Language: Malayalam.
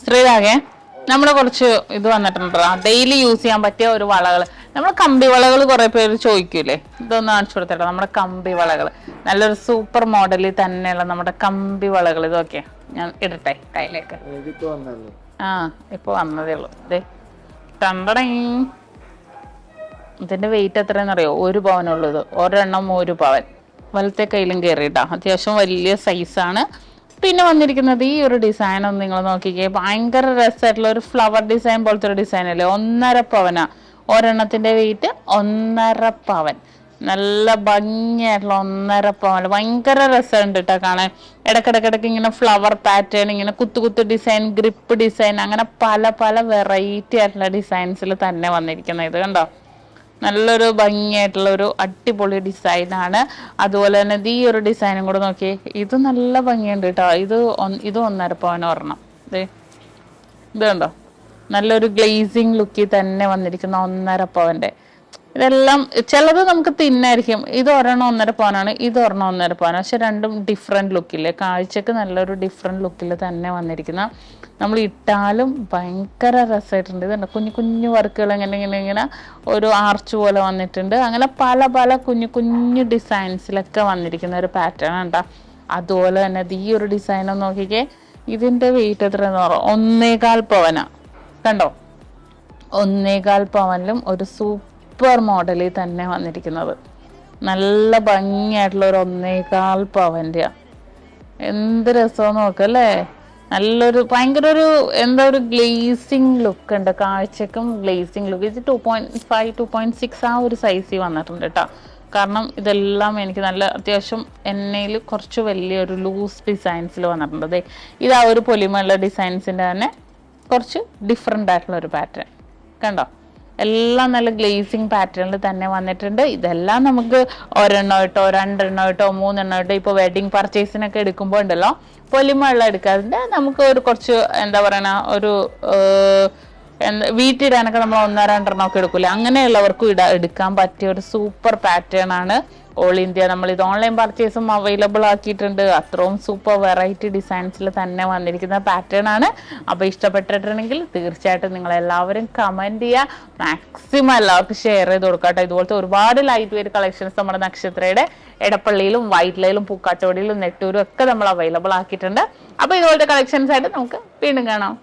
ശ്രീരാഗേ നമ്മൾ കുറച്ച് ഇത് വന്നിട്ടുണ്ട് ഡെയിലി യൂസ് ചെയ്യാൻ പറ്റിയ ഒരു വളകൾ നമ്മൾ കമ്പി വളകൾ കുറെ പേര് ചോദിക്കൂലേ? ഇതൊന്ന് കാണിച്ചു കൊടുത്തേട്ടോ നമ്മുടെ കമ്പി വളകൾ നല്ലൊരു സൂപ്പർ മോഡലിൽ തന്നെയുള്ള നമ്മുടെ കമ്പി വളകൾ ഇതൊക്കെ ഞാൻ ഇടട്ടെ കയ്യിലേക്ക്. ആ ഇപ്പൊ വന്നതേ ഉള്ളൂ. ടണ്ടടേ ഇതിന്റെ വെയിറ്റ് എത്രയെന്ന് അറിയോ ഒരു പവനുള്ളത് ഇത്. ഒരെണ്ണം ഒരു പവൻ. വലത്തെ കയ്യിലും കയറിയിട്ടാ അത്യാവശ്യം വലിയ സൈസാണ് പിന്നെ വന്നിരിക്കുന്നത് ഈ ഒരു ഡിസൈൻ ഒന്ന് നിങ്ങൾ നോക്കിക്കേ. ഭയങ്കര രസമായിട്ടുള്ള ഒരു ഫ്ലവർ ഡിസൈൻ പോലത്തെ ഒരു ഡിസൈൻ അല്ലേ? ഒന്നര പവന. ഒരെണ്ണത്തിന്റെ വെയിറ്റ് ഒന്നര പവൻ. നല്ല ഭംഗിയായിട്ടുള്ള ഒന്നര പവൻ. ഭയങ്കര രസമുണ്ട് കേട്ടോ കാണാൻ. ഇടക്കിടക്കിടക്ക് ഇങ്ങനെ ഫ്ലവർ പാറ്റേൺ ഇങ്ങനെ കുത്തു കുത്തു ഡിസൈൻ ഗ്രിപ്പ് ഡിസൈൻ അങ്ങനെ പല പല വെറൈറ്റി ആയിട്ടുള്ള ഡിസൈൻസിൽ തന്നെ വന്നിരിക്കുന്നത്. ഇത് കണ്ടോ? നല്ലൊരു ഭംഗിയായിട്ടുള്ള ഒരു അടിപൊളി ഡിസൈനാണ് അതുപോലെ തന്നെ ഈ ഒരു ഡിസൈനും കൂടെ നോക്കിയേ. ഇത് നല്ല ഭംഗിയുണ്ട് കേട്ടോ. ഇത് ഇത് ഒന്നര പവൻ ഒരെണ്ണം. ഇത് കണ്ടോ? നല്ലൊരു ഗ്ലേസിങ് ലുക്കിൽ തന്നെ വന്നിരിക്കുന്ന ഒന്നര പവന്റെ. ഇതെല്ലാം ചിലത് നമുക്ക് തിന്നായിരിക്കും. ഇത് ഒരെണ്ണം ഒന്നര പവനാണ് ഇത് ഒരെണ്ണം ഒന്നര പവനാണ്. പക്ഷെ രണ്ടും ഡിഫറെന്റ് ലുക്കില്ലേ കാഴ്ചക്ക് നല്ലൊരു ഡിഫറെന്റ് ലുക്കിൽ തന്നെ വന്നിരിക്കുന്ന. നമ്മൾ ഇട്ടാലും ഭയങ്കര രസമായിട്ടുണ്ട് ഇതുണ്ട് കുഞ്ഞു കുഞ്ഞു വർക്കുകൾ ഇങ്ങനെ ഇങ്ങനെ ഇങ്ങനെ ഒരു ആർച്ച് പോലെ വന്നിട്ടുണ്ട്. അങ്ങനെ പല പല കുഞ്ഞു കുഞ്ഞു ഡിസൈൻസിലൊക്കെ വന്നിരിക്കുന്ന ഒരു പാറ്റേൺ ഉണ്ടോ അതുപോലെ തന്നെ ഈ ഒരു ഡിസൈൻ നോക്കിക്കേ. ഇതിന്റെ വെയിറ്റ് എന്ന് പറയാം ഒന്നേകാൽ പവനാണ് കണ്ടോ? ഒന്നേകാൽ പവനിലും ഒരു സൂപ്പർ മോഡലിൽ തന്നെ വന്നിരിക്കുന്നത്. നല്ല ഭംഗിയായിട്ടുള്ള ഒരു ഒന്നേകാൽ പവന്റെ എന്ത് രസം നോക്കല്ലേ നല്ലൊരു ഭയങ്കര ഒരു എന്താ ഒരു ഗ്ലേസിങ് ലുക്ക് ഉണ്ട്. കാഴ്ചക്കും ഗ്ലേസിങ് ലുക്ക്. ഇത് two point five two point six ആ ഒരു സൈസിൽ വന്നിട്ടുണ്ട് കേട്ടോ. കാരണം ഇതെല്ലാം എനിക്ക് നല്ല അത്യാവശ്യം എണ്ണയിൽ കുറച്ച് വലിയൊരു ലൂസ് ഡിസൈൻസിൽ വന്നിട്ടുണ്ട്. അതെ ഇത് ആ ഒരു പൊലിമയുള്ള ഡിസൈൻസിന്റെ തന്നെ കുറച്ച് ഡിഫറെന്റ് ആയിട്ടുള്ള ഒരു പാറ്റേൺ കണ്ടോ? എല്ലാം നല്ല ഗ്ലേസിങ് പാറ്റേണിൽ തന്നെ വന്നിട്ടുണ്ട്. ഇതെല്ലാം നമുക്ക് ഒരെണ്ണം ഇട്ടോ രണ്ടെണ്ണം ഇട്ടോ മൂന്നെണ്ണം ഇട്ടോ ഇപ്പോൾ വെഡിങ് പർച്ചേസിനൊക്കെ എടുക്കുമ്പോൾ ഉണ്ടല്ലോ. പൊലിമയുള്ള എടുക്കാറുണ്ട്. നമുക്ക് ഒരു കുറച്ച് എന്താ പറയണ ഒരു എന്താ വീട്ടിടാനൊക്കെ നമ്മൾ ഒന്നോ രണ്ടെണ്ണമൊക്കെ ഒക്കെ എടുക്കൂലേ? അങ്ങനെയുള്ളവർക്കും ഇടാ എടുക്കാൻ പറ്റിയ ഒരു സൂപ്പർ പാറ്റേൺ ആണ് ഓൾ ഇന്ത്യ നമ്മൾ ഇത് ഓൺലൈൻ പർച്ചേസും അവൈലബിൾ ആക്കിയിട്ടുണ്ട്. അത്രയും സൂപ്പർ വെറൈറ്റി ഡിസൈൻസിൽ തന്നെ വന്നിരിക്കുന്ന പാറ്റേൺ ആണ്. അപ്പോൾ ഇഷ്ടപ്പെട്ടിട്ടുണ്ടെങ്കിൽ തീർച്ചയായിട്ടും നിങ്ങൾ എല്ലാവരും കമന്റ് ചെയ്യുക മാക്സിമം എല്ലാവർക്കും ഷെയർ ചെയ്ത് കൊടുക്കട്ടെ ഇതുപോലത്തെ ഒരുപാട് ലൈറ്റ് വെയർ കളക്ഷൻസ് നമ്മുടെ നക്ഷത്രയുടെ എടപ്പള്ളിയിലും വൈറ്റ്ലയിലും പൂക്കാട്ടോടിയിലും നെട്ടൂരും ഒക്കെ നമ്മൾ അവൈലബിൾ ആക്കിയിട്ടുണ്ട്. അപ്പോൾ ഇതുപോലത്തെ കളക്ഷൻസ് ആയിട്ട് നമുക്ക് വീണ്ടും കാണാം.